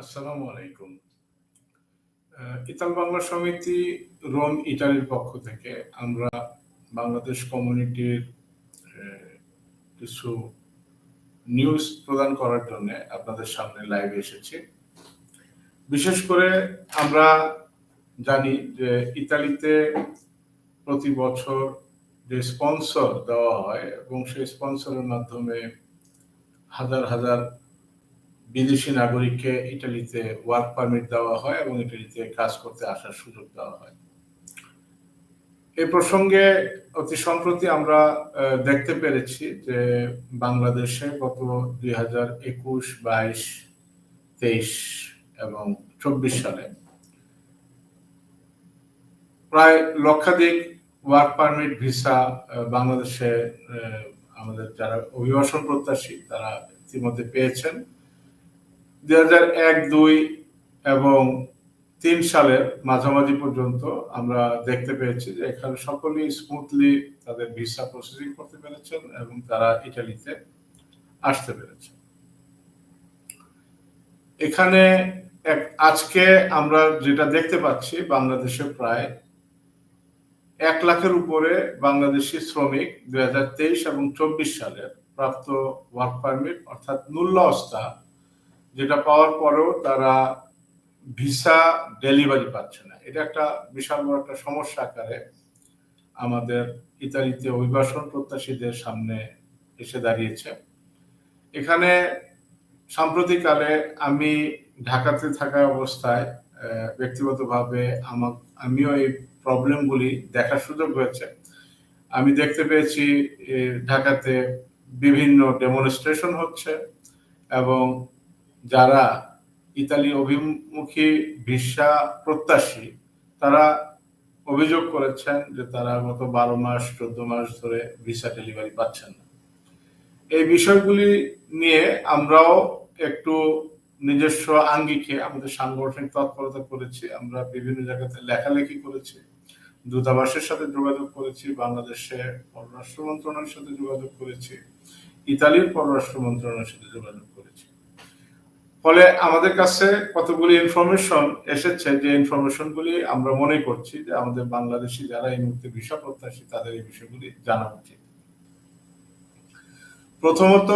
আসসালামু আলাইকুম। ইতাল বাংলা সমিতি রোম ইটালির পক্ষ থেকে আমরা বাংলাদেশ কমিউনিটির কিছু নিউজ প্রদান করার জন্য আপনাদের সামনে লাইভে এসেছি। বিশেষ করে আমরা জানি যে ইতালিতে প্রতি বছর যে স্পন্সর দেওয়া হয় এবং সেই স্পন্সরের মাধ্যমে হাজার হাজার বিদেশি নাগরিককে ইটালিতে ওয়ার্ক পারমিট দেওয়া হয় এবং ইটালিতে কাজ করতে আসার সুযোগ দেওয়া হয়। এই প্রসঙ্গে অতি সম্প্রতি আমরা দেখতে পেরেছি যে বাংলাদেশে গত দুই হাজার একুশ, বাইশ, তেইশ এবং চব্বিশ সালে প্রায় লক্ষাধিক ওয়ার্ক পারমিট ভিসা বাংলাদেশে আমাদের যারা অভিবাসন প্রত্যাশী তারা ইতিমধ্যে পেয়েছেন। দুই এবং তিন সালের মাঝামাঝি পর্যন্ত আমরা দেখতে পেয়েছি যে এখানে সকলেই স্মুথলি তাদের ভিসা প্রসেসিং করতে পেরেছেন এবং তারা ইটালিতে আসতে পেরেছেন। এখানে এক, আজকে আমরা যেটা দেখতে পাচ্ছি, বাংলাদেশে প্রায় এক লাখের উপরে বাংলাদেশি শ্রমিক দুই হাজার তেইশ এবং চব্বিশ সালের প্রাপ্ত ওয়ার্ক পারমিট অর্থাৎ নুল্লা অস্তা যেটা পাওয়ার পরেও তারা ভিসা ডেলিভারি পাচ্ছে না। এটা একটা বিশাল বড় একটা সমস্যা আকারে আমাদের ইতালিতে অভিবাসন প্রত্যাশীদের সামনে এসে দাঁড়িয়েছে। এখানে সাম্প্রতিককালে আমি ঢাকাতে থাকা অবস্থায় ব্যক্তিগতভাবে আমার আমিও এই প্রবলেমগুলি দেখার সুযোগ হয়েছে। আমি দেখতে পেয়েছি ঢাকাতে বিভিন্ন ডেমনস্ট্রেশন হচ্ছে এবং যারা ইতালি অভিমুখী ভিসা প্রত্যাশী, তারা অভিযোগ করেছেন যে তারা গত বারো মাস, চোদ্দ মাস ধরে ভিসা ডেলিভারি পাচ্ছেন না। এই বিষয়গুলি নিয়ে আমরাও একটু নিজস্ব আঙ্গিকে আমাদের সাংগঠনিক তৎপরতা করেছি। আমরা বিভিন্ন জায়গাতে লেখালেখি করেছি, দূতাবাসের সাথে যোগাযোগ করেছি, বাংলাদেশের পররাষ্ট্র মন্ত্রণালয়ের সাথে যোগাযোগ করেছি, ইতালির পররাষ্ট্র মন্ত্রণালয়ের সাথে যোগাযোগ ফলে আমাদের কাছে কতগুলি ইনফরমেশন এসেছে, যে ইনফরমেশন গুলি আমরা মনে করছি যে আমাদের বাংলাদেশি যারা এই মুহূর্তে ভিসা প্রত্যাশী, তাদের এই বিষয়গুলি জানা উচিত। প্রথমত,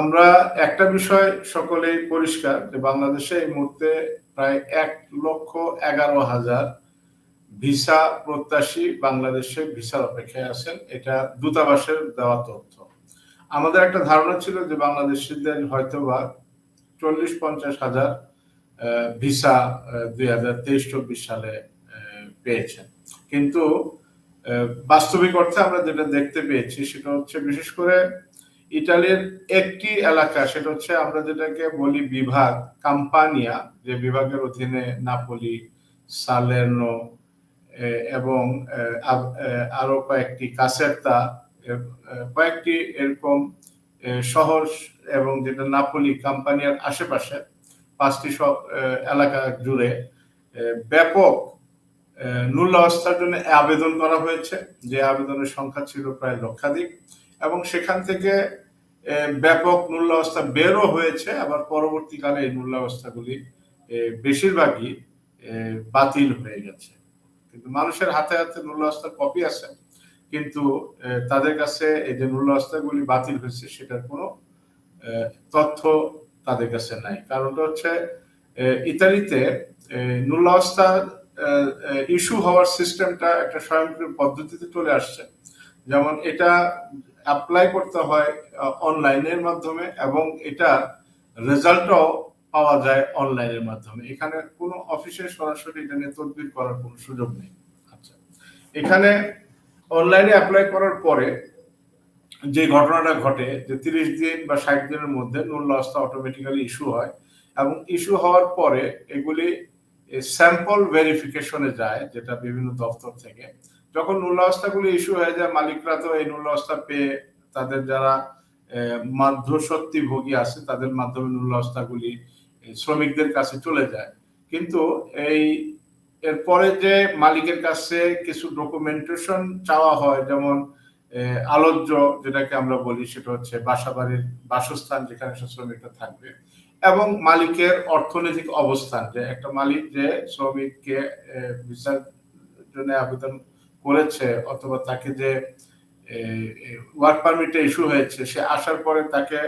আমরা একটা বিষয় সকলেই পরিষ্কার, যে বাংলাদেশে এই মুহূর্তে প্রায় এক লক্ষ এগারো হাজার ভিসা প্রত্যাশী বাংলাদেশে ভিসার অপেক্ষায় আছেন। এটা দূতাবাসের দেওয়া তথ্য। আমাদের একটা ধারণা ছিল যে বাংলাদেশিদের হয়তোবা চল্লিশ পঞ্চাশ হাজার ভিসা দুই হাজার তেইশ চব্বিশ সালে পেয়েছেন কিন্তু বাস্তবিক অর্থে আমরা যেটা দেখতে পেয়েছি সেটা হচ্ছে বিশেষ করে ইটালির একটি এলাকা, সেটা হচ্ছে আমরা যেটাকে বলি বিভাগ, কাম্পানিয়া, যে বিভাগের অধীনে নাপোলি, সালের্নো এবং আরও কয়েকটি, কাসেরতা কয়েকটি এরকম শহর এবং যেটা নাপোলি কাম্পানিয়ার আশেপাশে পাঁচটি সব এলাকা জুড়ে ব্যাপক অবস্থার জন্য আবেদন করা হয়েছে। যে আবেদনের সংখ্যা ছিল প্রায় লক্ষাধিক এবং সেখান থেকে ব্যাপক মূল্য অবস্থা বেরও হয়েছে। আবার পরবর্তীকালে এই মূল্য অবস্থাগুলি বেশিরভাগই বাতিল হয়ে গেছে। কিন্তু মানুষের হাতে হাতে মূল্য অবস্থার কপি আছে। কিন্তু তাদের কাছে এই যে মূল্য অবস্থাগুলি বাতিল হয়েছে, সেটার কোনো তথ্য তাদের কাছে নাই। কারণটা হচ্ছে ইতালিতে নুল্লাবস্থা ইস্যু হওয়ার সিস্টেমটা একটা স্বয়ংক্রিয় পদ্ধতিতে চলে আসছে। যেমন এটা অ্যাপ্লাই করতে হয় অনলাইনের মাধ্যমে এবং এটা রেজাল্টও পাওয়া যায় অনলাইনের মাধ্যমে। এখানে কোনো অফিসে সরাসরি এটা নিয়ে তদবির করার কোনো সুযোগ নেই। আচ্ছা। এখানে অনলাইনে অ্যাপ্লাই করার পরে যে ঘটনাটা ঘটে, যে তিরিশ দিন বা ষাট দিনের মধ্যে নুন লসটা অটোমেটিক্যালি ইস্যু হয় এবং ইস্যু হওয়ার পরে এগুলি স্যাম্পল ভেরিফিকেশনে যায় যেটা বিভিন্ন দপ্তর থেকে। যখন নুল্লাবস্থাগুলি ইস্যু হয়ে যায়, মালিকরা তো এই নুল্লাবস্থা পেয়ে তাদের যারা মাধ্যসত্যি ভোগী আছে, তাদের মাধ্যমে নুল্লাবস্থাগুলি শ্রমিকদের কাছে চলে যায়। কিন্তু এই এরপরে যে মালিকের কাছে কিছু ডকুমেন্টেশন চাওয়া হয়, যেমন আলোচ্য যেটাকে আমরা বলি, সেটা হচ্ছে বাসাবাড়ির বাসস্থান যেখানে শ্রমিকটা থাকবে এবং মালিকের অর্থনৈতিক অবস্থান, যে একটা মালিক যে শ্রমিককে ভিসার জন্য আবেদন করেছে অথবা তাকে যে ওয়ার্ক পারমিটে ইস্যু হয়েছে, সে আসার পরে তাকে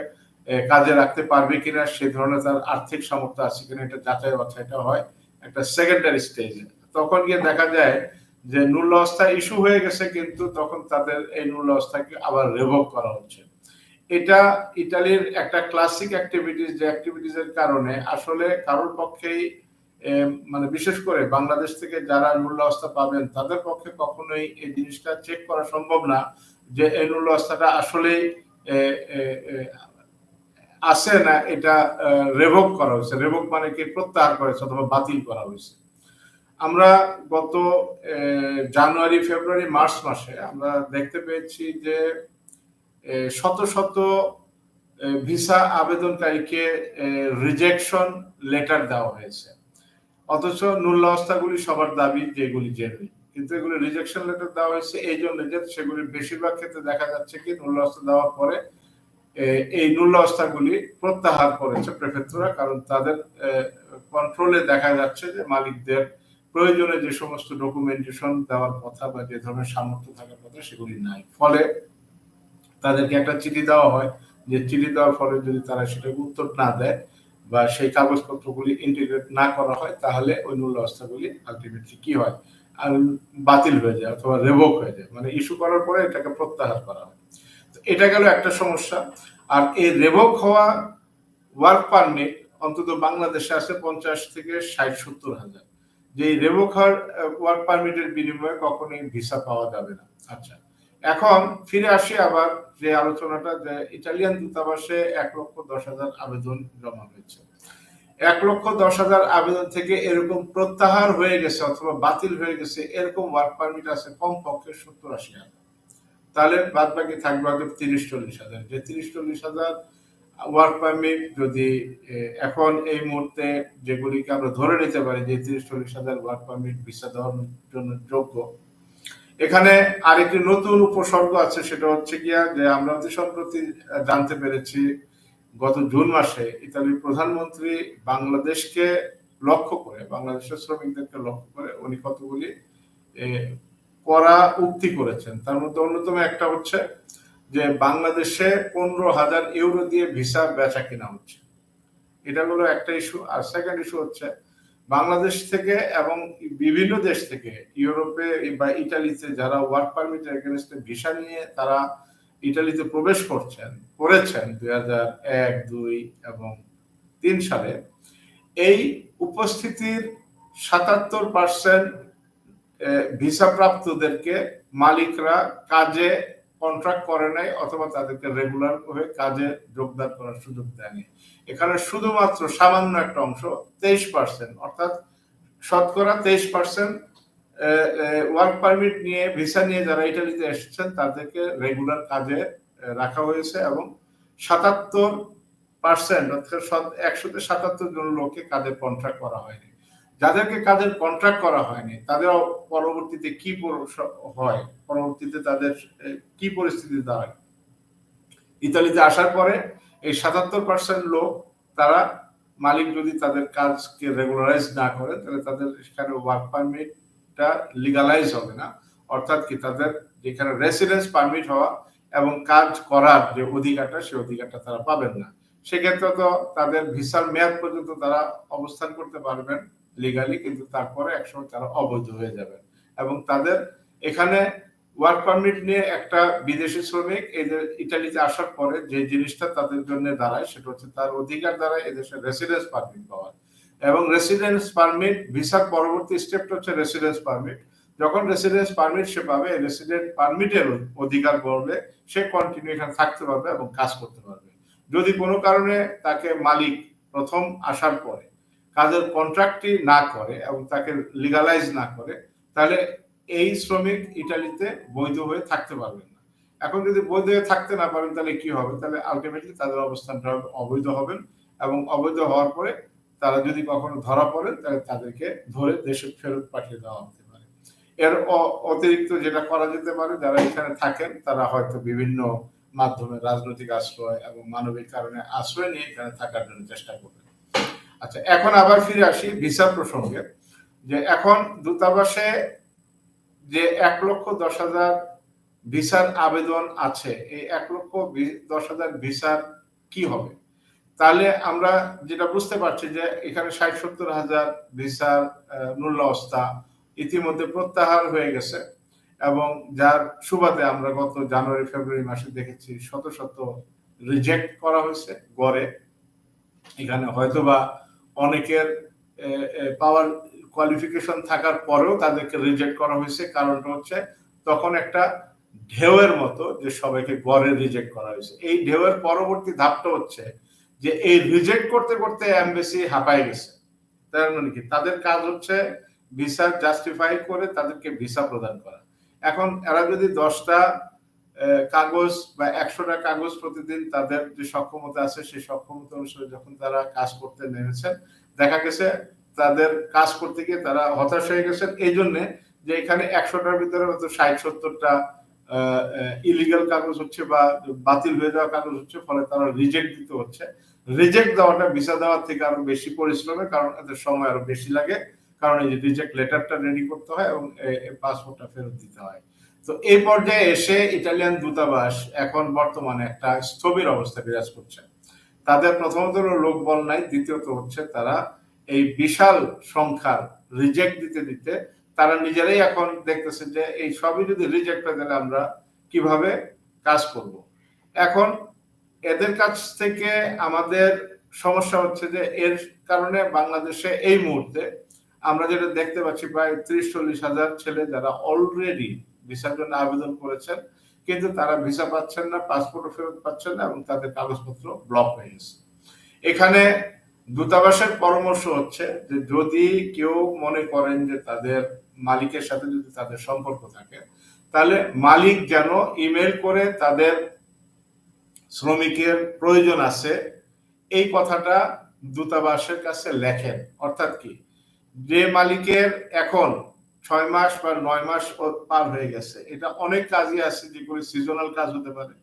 কাজে রাখতে পারবে কিনা, সে ধরনের তার আর্থিক সামর্থ্য আছে কিনা, এটা যাচাই বাছাইটা হয়। একটা সেকেন্ডারি স্টেজে তখন গিয়ে দেখা যায় যে নুল অবস্থা ইস্যু হয়ে গেছে, কিন্তু তখন তাদের এই নুল অবস্থাকে আবার রেভোক করা হচ্ছে। এটা ইটালির একটা ক্লাসিক অ্যাক্টিভিটিস যে অ্যাক্টিভিটিস এর কারণে আসলে কারোর পক্ষেই মানে বিশেষ করে বাংলাদেশ থেকে যারা নুল অবস্থা পাবেন, তাদের পক্ষে কখনোই এই জিনিসটা চেক করা সম্ভব না যে এই নুল অবস্থাটা আসলেই আছে না, এটা রেভোক করা হয়েছে। রেভোক মানে কি? প্রত্যাহার করেছে অথবা বাতিল করা হয়েছে। আমরা গত জানুয়ারি, ফেব্রুয়ারি, মার্চ মাসে আমরা দেখতে পেয়েছি যে শত শত ভিসা আবেদনকারীকে রিজেকশন লেটার দেওয়া হয়েছে। অথচ নুল্লাবস্থাগুলি সবার দাবি যেগুলি জেনে কিন্তু এগুলি রিজেকশন লেটার দেওয়া হয়েছে, এই জন্য যে সেগুলি বেশিরভাগ ক্ষেত্রে দেখা যাচ্ছে কি নুল্লাবস্থা দেওয়ার পরে এই নুল্লাবস্থাগুলি প্রত্যাহার করেছে প্রেফেক্টরা কারণ তাদের কন্ট্রোলে দেখা যাচ্ছে যে মালিকদের প্রয়োজনে যে সমস্ত ডকুমেন্টেশন দেওয়ার কথা বা যে ধরনের সামর্থ্য থাকার কথা সেগুলি নাই। ফলে তাদেরকে একটা চিঠি দেওয়া হয়। যে চিঠি দেওয়ার ফলে যদি তারা সেটাকে উত্তর না দেয় বা সেই কাগজপত্রগুলি ইন্টিগ্রেট না করা হয়, তাহলে ওই মূল্য অবস্থাগুলি আলটিমেটলি কি হয়? আর বাতিল হয়ে যায় অথবা রেভোক হয়ে যায়। মানে ইস্যু করার পরে এটাকে প্রত্যাহার করা হয়। এটা গেল একটা সমস্যা। আর এই রেভোক হওয়া ওয়ার্ক পারমিট অন্তত বাংলাদেশে আছে পঞ্চাশ থেকে ষাট, সত্তর হাজার। যে রেভোক হওয়ার ওয়ার্ক পারমিটের বিনিময়ে কখনোই ভিসা পাওয়া যাবে না। আচ্ছা এখন ফিরে আসি আবার যে আলোচনাটা, যে ইটালিয়ান দূতাবাসে এক লক্ষ দশ হাজার আবেদন জমা হয়েছে। এক লক্ষ দশ হাজার আবেদন থেকে এরকম প্রত্যাহার হয়ে গেছে অথবা বাতিল হয়ে গেছে, এরকম ওয়ার্ক পারমিট আছে কমপক্ষে সত্তর আশি হাজার। তাহলে বাদ বাকি থাকবে হয়তো তিরিশ চল্লিশ হাজার। যে তিরিশ চল্লিশ হাজার ওয়ার্ক পারমিট যদি এখন এই মুহূর্তে যেগুলিকে আমরা ধরে নিতে পারি যে তিরিশ চল্লিশ হাজার ওয়ার্ক পারমিট ভিসা দেওয়ার জন্য যোগ্য, এখানে আরেকটি নতুন উপসর্গ আছে, সেটা হচ্ছে গিয়া যে আমরা অতি সম্প্রতি জানতে পেরেছি, গত জুন মাসে ইতালির প্রধানমন্ত্রী বাংলাদেশকে লক্ষ্য করে, বাংলাদেশের শ্রমিকদেরকে লক্ষ্য করে উনি কতগুলি করা উক্তি করেছেন। তার মধ্যে অন্যতম একটা হচ্ছে যে বাংলাদেশে পনেরো হাজার ইউরো দিয়ে ভিসা বেচা কিনা হচ্ছে। এটা হলো একটা ইস্যু আর সেকেন্ড ইস্যু হচ্ছে বাংলাদেশ থেকে এবং বিভিন্ন দেশ থেকে ইউরোপে বা ইটালিতে যারা ওয়ার্ক পারমিটের এগেনস্টে ভিসা নিয়ে তারা ইটালিতে প্রবেশ করছেন, করেছেন দুই হাজার এক, দুই এবং তিন সালে, এই উপস্থিতির সাতাত্তর পার্সেন্ট ভিসা প্রাপ্তদেরকে মালিকরা কাজে কন্ট্রাক্ট করে নাই অথবা তাদেরকে রেগুলার হয়ে কাজে যোগদান করার সুযোগ দেয়নি। এখানে শুধুমাত্র সামান্য একটা অংশ, তেইশ পার্সেন্ট অর্থাৎ শতকরা তেইশ পার্সেন্ট ওয়ার্ক পারমিট নিয়ে ভিসা নিয়ে যারা ইটালিতে এসেছেন, তাদেরকে রেগুলার কাজে রাখা হয়েছে এবং সাতাত্তর পার্সেন্ট অর্থাৎ একশোতে সাতাত্তর জন লোককে কাজে কন্ট্রাক্ট করা হয়নি। যাদেরকে কাজের কন্ট্রাক্ট করা হয়নি তাদের পরবর্তীতে কি হয়? পরবর্তীতে তাদের কি পরিস্থিতি দাঁড়ায়? ইতালিতে আসার পরে এই সাতাত্তর পার্সেন্ট লোক, তারা মালিক যদি তাদের কাজকে রেগুলারাইজ না করে, তাহলে তাদের সেখানে ওয়ার্ক পারমিটটা লিগালাইজ হবে না। অর্থাৎ কি তাদের যেখানে রেসিডেন্স পারমিট হওয়া এবং কাজ করার যে অধিকারটা সেই অধিকারটা তারা পাবেন না। সেক্ষেত্রে তো তাদের ভিসার মেয়াদ পর্যন্ত তারা অবস্থান করতে পারবেন। লিগালি কিন্তু তারপরে একসময় তারা অবৈধ হয়ে যাবেন। এবং তাদের এখানে ওয়ার্ক পারমিট নিয়ে একটা বিদেশি শ্রমিক এদের ইটালিতে আসার পরে যে জিনিসটা তাদের জন্য দাঁড়ায়, সেটা হচ্ছে তার অধিকার দাঁড়ায় এদেশে রেসিডেন্স পারমিট পাওয়ার এবং রেসিডেন্স পারমিট ভিসার পরবর্তী স্টেপটা হচ্ছে রেসিডেন্স পারমিট যখন রেসিডেন্স পারমিট সে পাবে রেসিডেন্ট পারমিটের অধিকার বলবে সে কন্টিনিউ এখানে থাকতে পারবে এবং কাজ করতে পারবে। যদি কোনো কারণে তাকে মালিক প্রথম আসার পরে কাজের কন্ট্রাক্টটি না করে এবং তাকে লিগালাইজ না করে, তাহলে এই শ্রমিক ইটালিতে বৈধ হয়ে থাকতে পারবেন না। এখন যদি বৈধ হয়ে থাকতে না পারেন, তাহলে কি হবে? তাহলে আলটিমেটলি তাদের অবস্থানটা অবৈধ হবেন এবং অবৈধ হওয়ার পরে তারা যদি কখনো ধরা পড়ে, তাহলে তাদেরকে ধরে দেশে ফেরত পাঠিয়ে দেওয়া হতে পারে। এর অতিরিক্ত যেটা করা যেতে পারে, যারা এখানে থাকেন, তারা হয়তো বিভিন্ন মাধ্যমে রাজনৈতিক আশ্রয় এবং মানবিক কারণে আশ্রয় নিয়ে এখানে থাকার জন্য চেষ্টা করবেন। আচ্ছা এখন আবার ফিরে আসি ভিসা প্রসঙ্গে, যে এখন দূতাবাসে যে এক লক্ষ দশ হাজার ভিসার আবেদন আছে, এই এক লক্ষ দশ হাজার ভিসার কি হবে? তাহলে আমরা যেটা বুঝতে পারছি যে এখানে ষাট সত্তর হাজার ভিসার মূল্যাবস্থা ইতিমধ্যে প্রত্যাহার হয়ে গেছে এবং যার সুবাদে আমরা গত জানুয়ারি, ফেব্রুয়ারি মাসে দেখেছি শত শত রিজেক্ট করা হয়েছে, গড়ে। এখানে হয়তোবা অনেকের পাওয়ার কোয়ালিফিকেশন থাকার পরেও তাদেরকে রিজেক্ট করা হয়েছে। কারণটা হচ্ছে তখন একটা ঢেউয়ের মতো যে সবাইকে গড়ে রিজেক্ট করা হয়েছে। এই ঢেউয়ের পরবর্তী ধাপটা হচ্ছে যে এই রিজেক্ট করতে করতে এমবেসি হাঁপাই গেছে। তার মানে কি? তাদের কাজ হচ্ছে ভিসা জাস্টিফাই করে তাদেরকে ভিসা প্রদান করা। এখন এরা যদি দশটা কাগজ বা একশোটা কাগজ প্রতিদিন তাদের যে সক্ষমতা আছে, সেই সক্ষমতা অনুসারে যখন তারা কাজ করতে নেমেছেন, দেখা গেছে তাদের কাজ করতে গিয়ে তারা হতাশ হয়ে গেছেন। এই জন্যে যে এখানে একশোটার ভিতরে হয়তো ষাট, সত্তরটা ইলিগাল কাগজ হচ্ছে বা বাতিল হয়ে যাওয়া কাগজ হচ্ছে, ফলে তারা রিজেক্ট দিতে হচ্ছে। রিজেক্ট দেওয়াটা, ভিসা দেওয়ার থেকে আরও বেশি পরিশ্রমে, কারণ এদের সময় আরও বেশি লাগে, কারণ এই যে রিজেক্ট লেটারটা রেডি করতে হয় এবং পাসপোর্টটা ফেরত দিতে হয়। তো এই পর্যায়ে এসে ইটালিয়ান দূতাবাস এখন বর্তমানে একটা স্থবির অবস্থা বিরাজ করছে। তাদের প্রথমত লোক বল নাই, দ্বিতীয়ত হচ্ছে তারা এই বিশাল সংখ্যার রিজেক্ট দিতে দিতে তারা নিজেরাই এখন দেখতেছে যে এই সবই যদি রিজেক্ট হয়ে গেলে আমরা কীভাবে কাজ করব। এখন এদের কাছ থেকে আমাদের সমস্যা হচ্ছে যে এর কারণে বাংলাদেশে এই মুহূর্তে আমরা যেটা দেখতে পাচ্ছি প্রায় ত্রিশ চল্লিশ হাজার ছেলে যারা অলরেডি ভিসার জন্য আবেদন করেছেন, কিন্তু তারা ভিসা পাচ্ছেন না পাসপোর্টও ফেরত পাচ্ছেন না এবং তাদের কাগজপত্র ব্লক হয়ে গেছে। এখানে দূতাবাসের পরামর্শ হচ্ছে যে যদি কেউ মনে করেন যে তাদের মালিকের সাথে যদি তাদের সম্পর্ক থাকে, তাহলে মালিক যেন ইমেল করে তাদের শ্রমিকের প্রয়োজন আছে, এই কথাটা দূতাবাসের কাছে লেখেন। অর্থাৎ কি? যে মালিকের এখন ছয় মাস বা নয় মাস পার হয়ে গেছে। এটা অনেক কাজই আছে যেগুলি সিজনাল কাজ হতে পারে।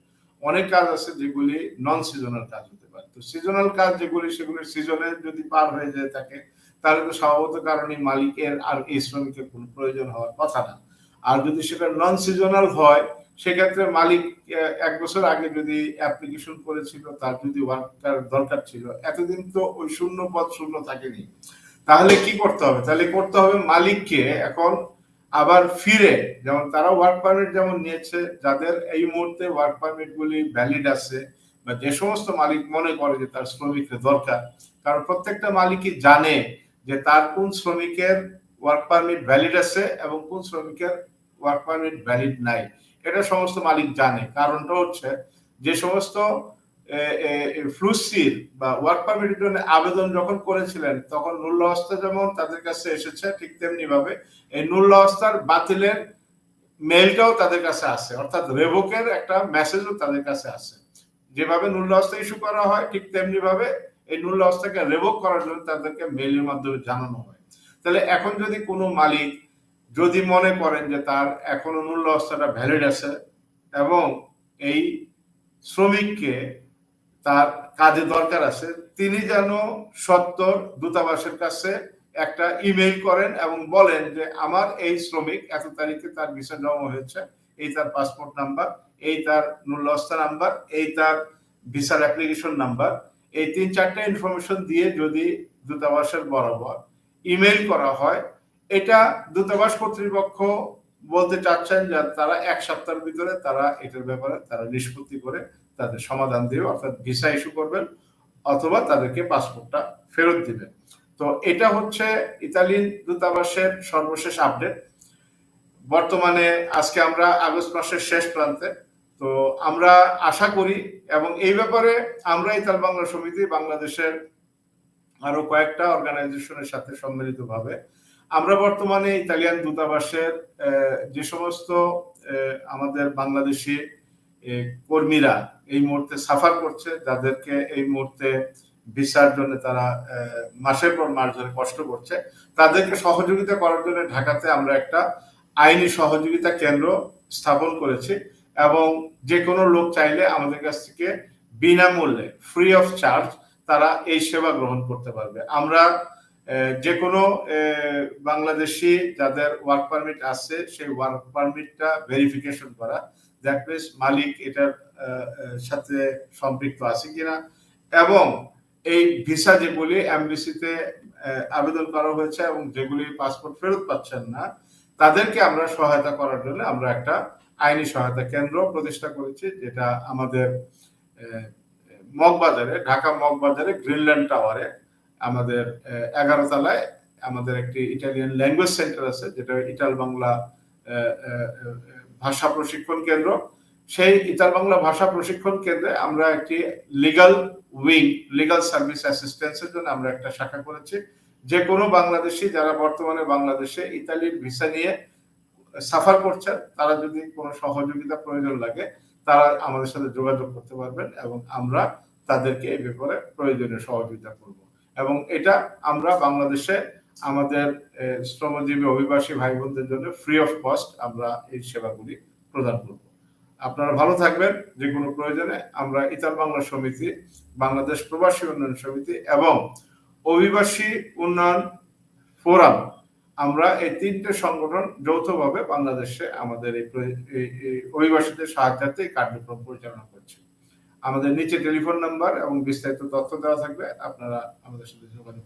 অনেক কাজ আছে যেগুলি নন সিজনাল কাজ হতে পারে। তো সিজনাল কাজ যেগুলি, সেগুলি সিজনে যদি পার হয়ে যায় থাকে, তাহলে তো স্বভাবত কারণে মালিকের আর এই শ্রমিকের কোনো প্রয়োজন হওয়ার কথা না। আর যদি সেটা নন সিজনাল হয়, সেক্ষেত্রে মালিক এক বছর আগে যদি অ্যাপ্লিকেশন করেছিল, তার যদি ওয়ার্কার দরকার ছিল, এতদিন তো ওই শূন্য পদ শূন্য থাকেনি। তাহলে কি করতে হবে? তাহলে করতে হবে মালিককে এখন আবার ফিরে, যেমন তারা ওয়ার্ক পারমিট যেমন নিয়েছে, যাদের এই মুহূর্তে ওয়ার্ক পারমিট গুলি ভ্যালিড আছে বা যে সমস্ত মালিক মনে করে যে তার শ্রমিকের দরকার, কারণ প্রত্যেকটা মালিকই জানে যে তার কোন শ্রমিকের ওয়ার্ক পারমিট ভ্যালিড আছে এবং কোন শ্রমিকের ওয়ার্ক পারমিট ভ্যালিড নাই। এটা সমস্ত মালিক জানে। কারণটা হচ্ছে যে সমস্ত ফ্লুসির বা ওয়ার্ক পারমিটের জন্য আবেদন যখন করেছিলেন, তখন নুল্লাহস্তা যেমন তাদের কাছে এসেছে, ঠিক তেমনি ভাবে এই নুল্লাহস্তার বাতিলের মেলটাও তাদের কাছে আছে। অর্থাৎ রেভোকের একটা মেসেজও তাদের কাছে আছে। যেভাবে নুল্লাহস্তা ইস্যু করা হয়, ঠিক তেমনি ভাবে এই নুল্লাহস্তাকে রেভোক করার জন্য তাদেরকে মেলের মাধ্যমে জানানো হয়। তাহলে এখন যদি কোনো মালিক যদি মনে করেন যে তার এখনও নুল্লাহস্তাটা ভ্যালিড আছে এবং এই শ্রমিককে তার কাজে দরকার আছে। তিনি যেন সত্তর দূতাবাসের কাছে একটা ইমেইল করেন এবং বলেন যে, আমার এই শ্রমিক এত তারিখে তার ভিসা জমা হয়েছে, এই তার পাসপোর্ট নাম্বার, এই তার নুল্লস্তা নাম্বার, এই তার ভিসার অ্যাপ্লিকেশন নাম্বার। এই তিন চারটে ইনফরমেশন দিয়ে যদি দূতাবাসের বরাবর ইমেইল করা হয়, এটা দূতাবাস কর্তৃপক্ষ বলতে চাচ্ছেন যে, তারা এক সপ্তাহের ভিতরে তারা এটার ব্যাপারে তারা নিষ্পত্তি করে তাদের সমাধান দেবে অর্থাৎ ভিসা ইস্যু করবেন অথবা তাদেরকে পাসপোর্টটা ফেরত দিবেন। তো এটা হচ্ছে ইতালি দূতাবাসের সর্বশেষ আপডেট বর্তমানে আজকে আমরা আগস্ট মাসের শেষ প্রান্তে। তো আমরা আশা করি এবং এই ব্যাপারে আমরা ইতাল বাংলা সমিতি বাংলাদেশের আরও কয়েকটা অর্গানাইজেশনের সাথে সম্মিলিতভাবে। আমরা বর্তমানে ইতালিয়ান দূতাবাসের যে সমস্ত আমাদের বাংলাদেশি কর্মীরা এই মুহূর্তে সাফার করছে, যাদেরকে এই মুহূর্তে ভিসার জন্য তারা মাসের পর মাস ধরে কষ্ট করছে। তাদেরকে সহযোগিতা করার জন্য ঢাকাতে আমরা একটা আইনি সহযোগিতা কেন্দ্র স্থাপন করেছি এবং যে কোনো লোক চাইলে আমাদের কাছ থেকে বিনামূল্যে ফ্রি অফ চার্জ তারা এই সেবা গ্রহণ করতে পারবে। আমরা যে কোনো বাংলাদেশি যাদের ওয়ার্ক পারমিট আছে, সেই ওয়ার্ক পারমিটটা ভেরিফিকেশন করা মিনস মালিক এটার সাথে সম্পৃক্ত আছে কিনা? এবং এই ভিসা যেগুলি এমবিসিতে আবেদন করা হয়েছে এবং যেগুলি পাসপোর্ট ফেরত পাচ্ছেন না, তাদেরকে আমরা সহায়তা করার জন্য আমরা একটা আইনি সহায়তা কেন্দ্র প্রতিষ্ঠা করেছি, যেটা আমাদের মগবাজারে, ঢাকা মগবাজারে, গ্রিনল্যান্ড টাওয়ারে আমাদের এগারো তলায় আমাদের একটি ইটালিয়ান ল্যাঙ্গুয়েজ সেন্টার আছে, যেটা ইটাল বাংলা ভাষা প্রশিক্ষণ কেন্দ্র। সেই ইতাল বাংলা ভাষা প্রশিক্ষণ কেন্দ্রে আমরা একটি লিগাল উইং লিগাল সার্ভিস অ্যাসিস্ট্যান্সের জন্য আমরা একটা শাখা করেছি। যে কোনো বাংলাদেশি যারা বর্তমানে বাংলাদেশে ইতালির ভিসা নিয়ে সাফার করছেন, তারা যদি কোনো সহযোগিতা প্রয়োজন লাগে, তারা আমাদের সাথে যোগাযোগ করতে পারবেন এবং আমরা তাদেরকে এই ব্যাপারে প্রয়োজনীয় সহযোগিতা করব। এবং এটা আমরা বাংলাদেশে আমাদের শ্রমজীবী অভিবাসী ভাই বোনদের জন্য ফ্রি অফ কস্ট আমরা এই সেবাগুলি প্রদান করব। আপনারা ভালো থাকবেন, যে কোনো প্রয়োজনে আমরা ইতাল বাংলা সমিতি, বাংলাদেশ প্রবাসী উন্নয়ন সমিতি এবং অভিবাসী উন্নয়ন ফোরাম, আমরা এই তিনটে সংগঠন যৌথভাবে বাংলাদেশে আমাদের এই অভিবাসীদের সাহায্যার্থে কার্যক্রম পরিচালনা করছি। আমাদের নিচে টেলিফোন নাম্বার এবং বিস্তারিত তথ্য দেওয়া থাকবে, আপনারা আমাদের সাথে যোগাযোগ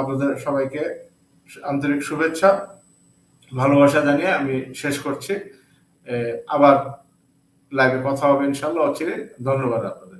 আপনাদের সবাইকে আন্তরিক শুভেচ্ছা, ভালোবাসা জানিয়ে আমি শেষ করছি। আবার লাইভে কথা হবে ইনশাল্লাহ অচিরে ধন্যবাদ আপনাদেরকে